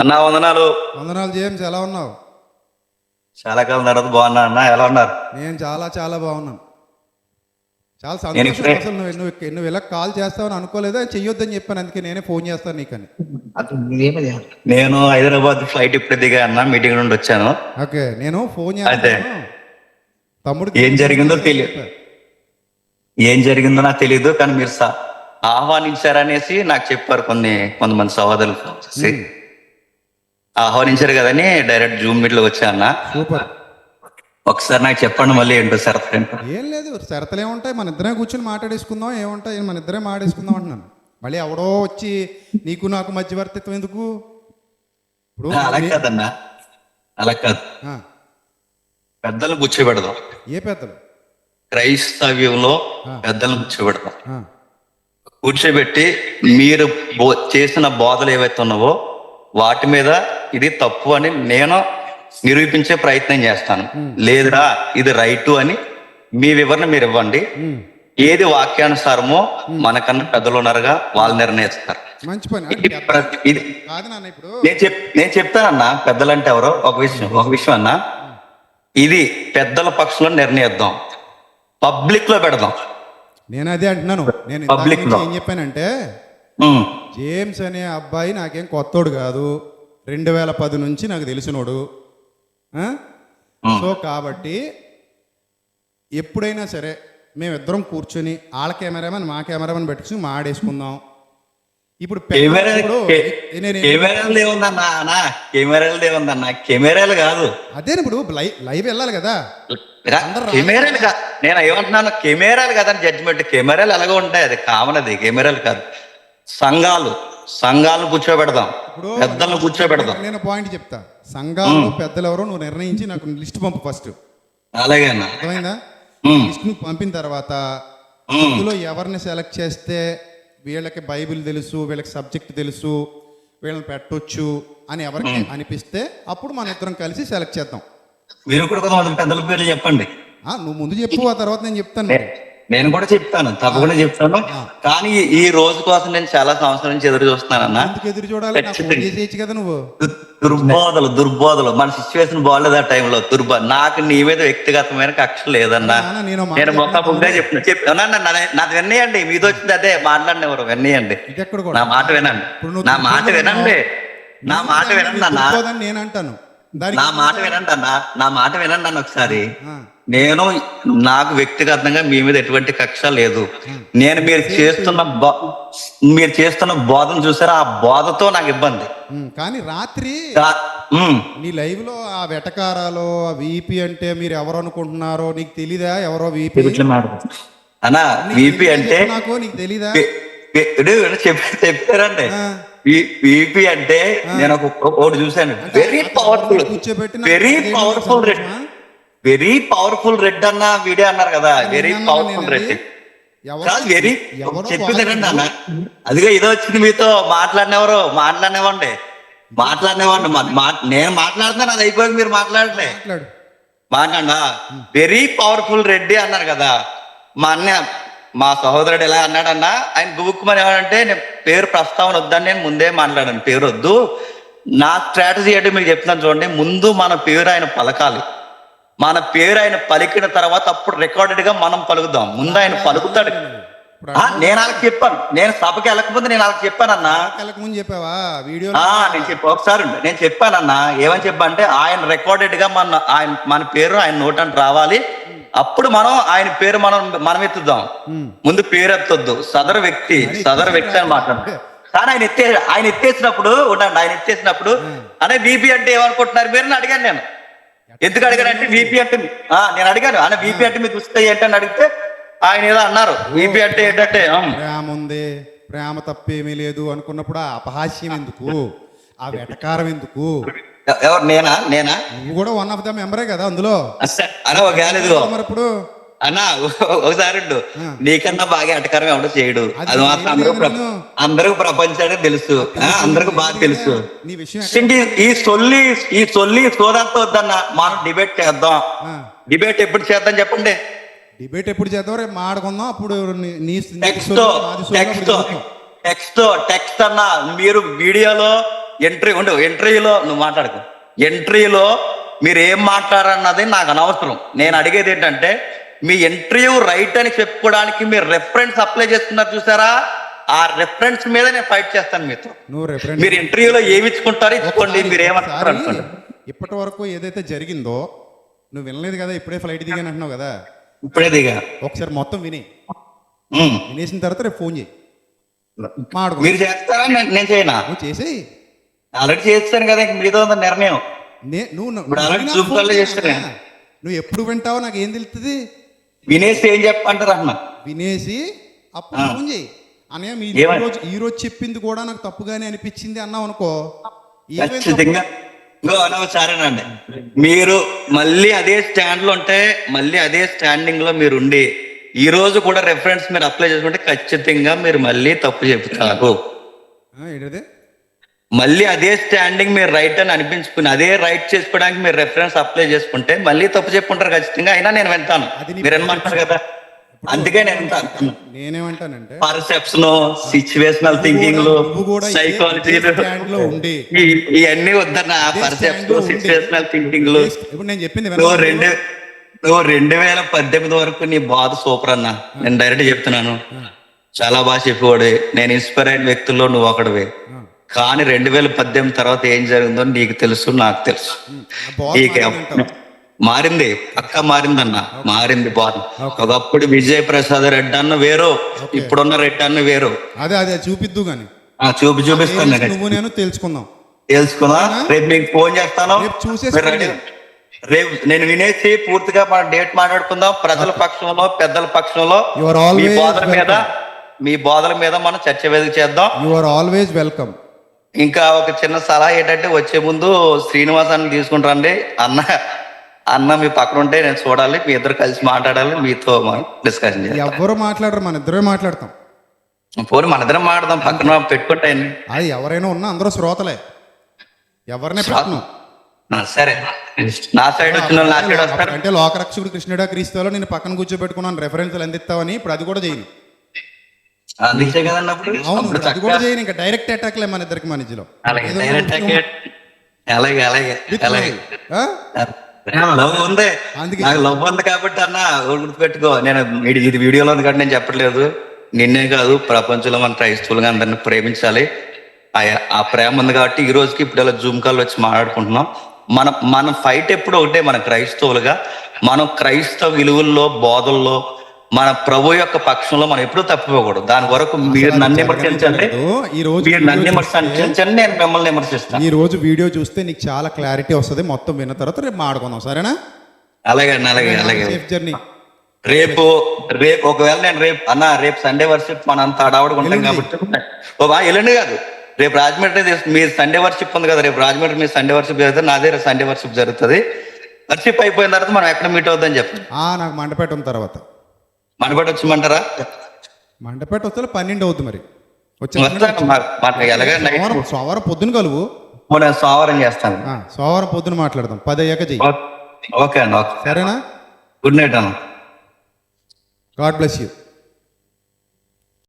అన్నా వందనాలు. వందనాలు జేమ్స్ ఎలా ఉన్నావు? చాలా కాలం తర్వాత బాగున్నా అన్న ఎలా ఉన్నారు? నేను చాలా చాలా బాగున్నాను. చాలా సంతోషం అసలు నువ్వు నువ్వు నువ్వు ఇలా కాల్ చేస్తావని అనుకోలేదు? అని చెయ్యొద్దని చెప్పాను అందుకే నేనే ఫోన్ చేస్తాను నీకని. నేను హైదరాబాద్ ఫ్లైట్ ఇప్పుడు దిగా అన్న మీటింగ్ నుండి వచ్చాను. ఓకే నేను ఫోన్. చేస్తాను. తమ్ముడు ఏం జరిగిందో తెలియదు. ఏం జరిగిందో నాకు తెలియదు కానీ మీరు స- ఆహ్వానించారనేసి నాకు చెప్పారు కొన్ని కొంతమంది సహోదరులు ఆహ్వానించారు కదని డైరెక్ట్ జూమ్ మీట్లో వచ్చా అన్న సూపర్. ఒకసారి నాకు చెప్పండి మళ్ళీ ఏంటో సార్ ఏం లేదు షరతులు ఏముంటాయి? మన ఇద్దరే కూర్చొని మాట్లాడేసుకుందాం ఏముంటాయి? మన ఇద్దరే మాట్లాడేసుకుందాం అంటున్నాను. మళ్ళీ ఎవడో వచ్చి నీకు నాకు మధ్యవర్తిత్వం ఎందుకు? ఇప్పుడు అలా కాదన్నా. అలా కాదు. పెద్దలు కూర్చోబెడదాం. ఏ పెద్దలు? క్రైస్తవ్యంలో పెద్దలను కూర్చోబెడదాం. ఆ, కూర్చోబెట్టి మీరు చేసిన బోధలు ఏవైతే ఉన్నావో వాటి మీద ఇది తప్పు అని నేను నిరూపించే ప్రయత్నం చేస్తాను. లేదురా ఇది రైటు అని మీ వివరణ మీరు ఇవ్వండి. ఏది వాక్యానుసారమో మనకన్నా పెద్దలు ఉన్నారుగా వాళ్ళు నిర్ణయిస్తారు. మంచి పని. నేను చెప్ నేను చెప్తానన్నా పెద్దలంటే ఎవరో ఒక విషయం ఒక విషయం అన్నా. ఇది పెద్దల పక్షంలో నిర్ణయిద్దాం. పబ్లిక్లో పెడదాం. నేను అదే అంటున్నాను. నేను లో. ఏం చెప్పానంటే జేమ్స్ అనే అబ్బాయి నాకేం కొత్తోడు కాదు. రెండు వేల పది నుంచి నాకు తెలిసినోడు. ఆ? సో కాబట్టి ఎప్పుడైనా సరే మేమిద్దరం కూర్చొని వాళ్ళ కెమెరామెన్ మా కెమెరామెన్ పెట్టుకుని మాడేసుకుందాం. ఇప్పుడు కెమెరా కెమెరాలు కాదు. అదే ఇప్పుడు లైవ్ వెళ్ళాలి కదా. కెమెరాలు కాదు. నేను ఏమంటున్నాను కెమెరాలు కాదని జడ్జిమెంట్ కెమెరాలు ఎలాగో ఉంటాయి. అది కామన్ అది కెమెరాలు కాదు. సంఘాలు సంఘాలను కూర్చోబెడదాం పెద్దలను కూర్చోబెడదాం. నేను పాయింట్ చెప్తా. సంఘాలు పెద్దలు ఎవరో నువ్వు నిర్ణయించి నాకు లిస్ట్ పంపు ఫస్ట్ అలాగే అన్న. అర్థమైందా? లిస్ట్ నువ్వు పంపిన తర్వాత. అందులో ఎవరిని సెలెక్ట్ చేస్తే వీళ్ళకి బైబిల్ తెలుసు వీళ్ళకి సబ్జెక్ట్ తెలుసు వీళ్ళని పెట్టొచ్చు అని ఎవరికి అనిపిస్తే అప్పుడు మన ఇద్దరం కలిసి సెలెక్ట్ చేద్దాం. మీరు కూడా కొంతమంది పెద్దల పేర్లు చెప్పండి. నువ్వు ముందు చెప్పు ఆ తర్వాత నేను చెప్తాను. నేను కూడా చెప్తాను తప్పకుండా చెప్తాను. కానీ ఈ రోజు కోసం నేను చాలా సంవత్సరాల నుంచి ఎదురు చూస్తున్నానన్నా ఎదురు చూడాలి? కదా నువ్వు. దుర్బోధలు దుర్బోధలు. మన సిచ్యువేషన్ బాగాలేదు ఆ టైంలో దుర్బ నాకు నీ మీద వ్యక్తిగతమైన కక్ష లేదన్నా. నేను ఒక మాట నేను మొక్క చెప్పనా? బుగ్గా చెప్తున్నా చెప్పు నాకు విన్నయండి మీతో వచ్చింది అదే. మాట్లాడినెవరు విన్నయండి నా మాట వినండి. నా మాట వినండి. నా మాట వినండి అన్న. నేను అంటాను. నా మాట వినండి అన్న. నా మాట వినండి అన్న ఒకసారి. నేను నాకు వ్యక్తిగతంగా మీ మీద ఎటువంటి కక్ష లేదు. నేను మీరు చేస్తున్న బో- మీరు చేస్తున్న బోధన చూసారా? ఆ బోధతో నాకు ఇబ్బంది. కానీ రాత్రి. నీ లైవ్లో ఆ వెటకారాలో ఆ వీపీ అంటే మీరు ఎవరు అనుకుంటున్నారో నీకు తెలీదా? ఎవరో వీపీ అన్నా వీపీ అంటే నాకు? నీకు తెలీదా? చెప్పారండి. వీపీ అంటే నేను ఒక ఒకటి చూశాను. Very powerful very powerful? Very powerful red అన్న వీడియో అన్నారు కదా. Very powerful red. వెరీ చెప్పిందండి అన్న. అదిగో ఇదో వచ్చింది మీతో. మాట్లాడినెవరు? మాట్లాడినవ్వండి మాట్లాడినవ్వండి నేను మాట్లాడుతున్నాను అది అయిపోయి మీరు మాట్లాడలే మాట్లాడు. మాట్లాడా వెరీ పవర్ఫుల్ రెడ్డి అన్నారు కదా. మా అన్న మా సహోదరుడు ఎలా అన్నాడన్నా? ఆయన గుబుక్కుమని ఏమంటే నేను పేరు ప్రస్తావన వద్దని నేను ముందే మాట్లాడాను. పేరు వద్దు నా స్ట్రాటజీ అంటే మీకు చెప్తున్నాను చూడండి. ముందు మన పేరు ఆయన పలకాలి. మన పేరు ఆయన పలికిన తర్వాత అప్పుడు రికార్డెడ్గా మనం పలుకుదాం. ముందు ఆయన పలుకుతాడు. నేను వాళ్ళకి చెప్పాను. నేను సభకి వెళ్ళకముందు నేను వాళ్ళకి చెప్పానన్నా. చెప్పావా? వీడియో నేను చెప్పి. ఒకసారి. నేను చెప్పానన్నా. ఏమని చెప్పా అంటే ఆయన రికార్డెడ్గా మన ఆయన మన పేరు ఆయన నోటంట రావాలి. అప్పుడు మనం ఆయన పేరు మనం మనం ఎత్తుదాం. ముందు పేరు ఎత్తొద్దు. సదరు వ్యక్తి సదరు వ్యక్తి అని మాట్లాడు. కానీ ఆయన ఎత్తే ఆయన ఎత్తేసినప్పుడు ఉండండి ఆయన ఎత్తేసినప్పుడు అనే బీపీ అంటే ఏమనుకుంటున్నారు? మీరు అని అడిగాను నేను. ఎందుకు అడిగాను అంటే బీపీ అంటే ఆ, నేను అడిగాను. అన్న బీపీ అంటే మీకు వస్తాయి ఏంటని అడిగితే ఆయన ఏదో అన్నారు. బీపీ అంటే ఏంటంటే "ఉమ్, ప్రేమ ఉంది ప్రేమ తప్పేమీ లేదు అనుకున్నప్పుడు ఆ అపహాస్యం ఎందుకు? ఆ వెటకారం ఎందుకు? ఎవరు నేనా? నేనా? నువ్వు కూడా వన్ ఆఫ్ ద మెంబరే కదా అందులో? అన్న ఒక మరి ఇప్పుడు అన్న ఒకసారి. నీకన్నా బాగా ఎటకారం ఎవడో చేయడు. అది మాత్రం అందరూ. అందరికి ప్రపంచానికి తెలుసు. అందరికి బాగా తెలుసు. ఈ సొల్లి ఈ సొల్లి సోదంతా వద్దన్న మనం డిబేట్ చేద్దాం. డిబేట్ ఎప్పుడు చేద్దాం చెప్పండి. డిబేట్ ఎప్పుడు చేద్దాం? రేపు మాడుకుందాం అప్పుడు టెక్స్ట్ టెక్స్ట్. టెక్స్ట్ టెక్స్ట్ అన్న మీరు వీడియోలో ఎంట్రీ ఉండు. ఎంట్రీలో నువ్వు మాట్లాడుకో. ఎంట్రీలో మీరు ఏం మాట్లాడన్నది నాకు అనవసరం. నేను అడిగేది ఏంటంటే మీ ఇంటర్వ్యూ రైట్ అని చెప్పుకోవడానికి మీరు రెఫరెన్స్ అప్లై చేస్తున్నారు చూసారా? ఆ రెఫరెన్స్ మీద నేను ఫైట్ చేస్తాను మీతో. మీరు ఇంటర్వ్యూలో ఏమి ఇచ్చుకుంటారో ఇచ్చుకోండి మీరు ఏమంటారు అనుకోండి. ఇప్పటి వరకు ఏదైతే జరిగిందో నువ్వు వినలేదు కదా ఇప్పుడే ఫ్లైట్ దిగాను అంటున్నావు కదా? ఇప్పుడే దిగా. ఒకసారి మొత్తం విని. వినేసిన తర్వాత రేపు ఫోన్ చేయి. మీరు చేస్తారా? నేను- చేయనా? నువ్వు చేసేయి. ఆల్రెడీ చేస్తాను కదా మీతో నిర్ణయం. నువ్వు. నువ్వు ఎప్పుడు వింటావో నాకు ఏం తెలుస్తుంది వినేసి ఏం చెప్పంటారు అన్న వినేసి అప్పుడు. ఫోన్ చేయి. మీరు ఈ? రోజు ఈ రోజు చెప్పింది కూడా నాకు తప్పుగానే అనిపించింది అన్నావు అనుకో? ఖచ్చితంగా. సరేనండి. మీరు మళ్ళీ అదే స్టాండ్లో ఉంటే మళ్ళీ అదే స్టాండింగ్లో మీరు ఉండి ఈ రోజు కూడా రెఫరెన్స్ మీరు అప్లై చేసుకుంటే ఖచ్చితంగా మీరు మళ్ళీ తప్పు చెప్తారు. మళ్ళీ అదే స్టాండింగ్ మీరు రైట్ అని అనిపించుకుని అదే రైట్ చేసుకోవడానికి మీరు రెఫరెన్స్ అప్లై చేసుకుంటే మళ్ళీ తప్పు చెప్పుకుంటారు ఖచ్చితంగా. అయినా నేను వింటాను. అది నీ మీరు ఏమంటారు కదా. అందుకే నేను నేనేమంటానంటే పర్సెప్షన్ సిచ్యువేషనల్ థింకింగ్ సైకాలజీ ఇవన్నీ వద్దన్న పర్సెప్షన్. సిచ్యువేషనల్ థింకింగ్లు ఇప్పుడు నేను చెప్పింది? రెండు నువ్వు రెండు వేల పద్దెనిమిది వరకు నీ బాధ సూపర్ అన్న. నేను డైరెక్ట్ చెప్తున్నాను. చాలా బాగా చెప్పేవాడు. నేను ఇన్స్పైర్ అయిన వ్యక్తుల్లో నువ్వు ఒకడివి. కానీ రెండు వేల పద్దెనిమిది తర్వాత ఏం జరిగిందో నీకు తెలుసు నాకు తెలుసు. నీకు. మారింది పక్క మారిందన్న. మారింది బాధ ఒకప్పుడు విజయ్ ప్రసాద్ రెడ్డి అన్న వేరు ఇప్పుడున్న రెడ్డి అన్న వేరు. అదే అదే చూపిద్దు ఆ, చూపి చూపిస్తాను. నువ్వు నేను? తెలుసుకుందాం. తెలుసుకుందా రేపు మీకు ఫోన్ చేస్తాను. రేపు నేను వినేసి పూర్తిగా మన డేట్ మాట్లాడుకుందాం. ప్రజల పక్షంలో పెద్దల పక్షంలో. మీ బోధల మీద. మీ బోధల మీద మనం చర్చ వేదిక చేద్దాం. యు ఆర్ ఆల్వేస్ వెల్కమ్ ఇంకా ఒక చిన్న సలహా ఏంటంటే వచ్చే ముందు శ్రీనివాసాన్ని తీసుకుంటారండి అన్న అన్న మీ పక్కన ఉంటే నేను చూడాలి మీ ఇద్దరు కలిసి మాట్లాడాలి మీతో డిస్కషన్ చేయాలి. ఎవ్వరు మాట్లాడరు మన ఇద్దరే మాట్లాడతాం. పోనీ మన ఇద్దరం మాట్లాడదాం పక్కన పెట్టుకుంటే అది ఎవరైనా ఉన్నా అందరూ శ్రోతలే. ఎవరినే పెట్టను. సరే. నా సైడ్ వచ్చిన నా సైడ్ వస్తారు. అంటే లోకరక్షకుడు కృష్ణుడా క్రీస్తులో నేను పక్కన కూర్చోబెట్టుకున్నాను రెఫరెన్స్లు అందిస్తావని ఇప్పుడు అది కూడా చేయను. అందుకే కదండి అప్పుడు అది కూడా చేయను ఇంకా డైరెక్ట్ అటాక్లే మన ఇద్దరికి ఒకటి టికెట్ అలాగే అలాగే అలాగే? లవ్ ఉంది. నాకు లవ్ ఉంది కాబట్టి అన్న గుర్తుపెట్టుకో. నేను ఇది వీడియోలో ఉంది కాబట్టి నేను చెప్పట్లేదు. నిన్నే కాదు ప్రపంచంలో మన క్రైస్తవులుగా అందరిని ప్రేమించాలి. ఆ- ఆ ప్రేమ ఉంది కాబట్టి ఈ రోజుకి ఇప్పుడు ఇలా జూమ్ కాల్ వచ్చి మాట్లాడుకుంటున్నాం. మన మన ఫైట్ ఎప్పుడు ఒకటే మన క్రైస్తవులుగా. మనం క్రైస్తవ విలువల్లో బోధల్లో మన ప్రభు యొక్క పక్షంలో మనం ఎప్పుడూ తప్పిపోకూడదు. దాని వరకు మీరు నన్ను విమర్శించండి. ఈ రోజు మీరు నన్ను విమర్శించండి నేను మిమ్మల్ని విమర్శిస్తాను. ఈ రోజు వీడియో చూస్తే నీకు చాలా క్లారిటీ వస్తుంది. మొత్తం విన్న తర్వాత రేపు మాట్లాడుకుందాం సరేనా? అలాగే అండి అలాగే అలాగే. జర్నీ రేపు రేపు ఒకవేళ నేను రేపు అన్న రేపు సండే వర్షిప్ మన అంత అడావుడిగా ఉంటాం కాబట్టి ఓ బా ఎల్లుండి కాదు. రేపు రాజమండ్రి తీసు- మీ సండే వర్షిప్ ఉంది కదా రేపు రాజమండ్రి మీ సండే వర్షిప్ జరుగుతుంది నాదే సండే వర్షిప్ జరుగుతుంది. వర్షిప్ అయిపోయిన తర్వాత మనం ఎక్కడ మీట్ అవుద్దని చెప్పి ఆ నాకు మండపేట ఉన్న తర్వాత. మనబడి వచ్చిమంటారా మండపేట వస్తే పన్నెండు అవుతుంది మరి. వచ్చే సోమవారం పొద్దున కలువు. నేను సోమవారం చేస్తాను. సోమవారం పొద్దున మాట్లాడదాం. పది అయ్యాక చెయ్యి. ఓకే అండి సరేనా? గుడ్ నైట్ అన్న. God bless you.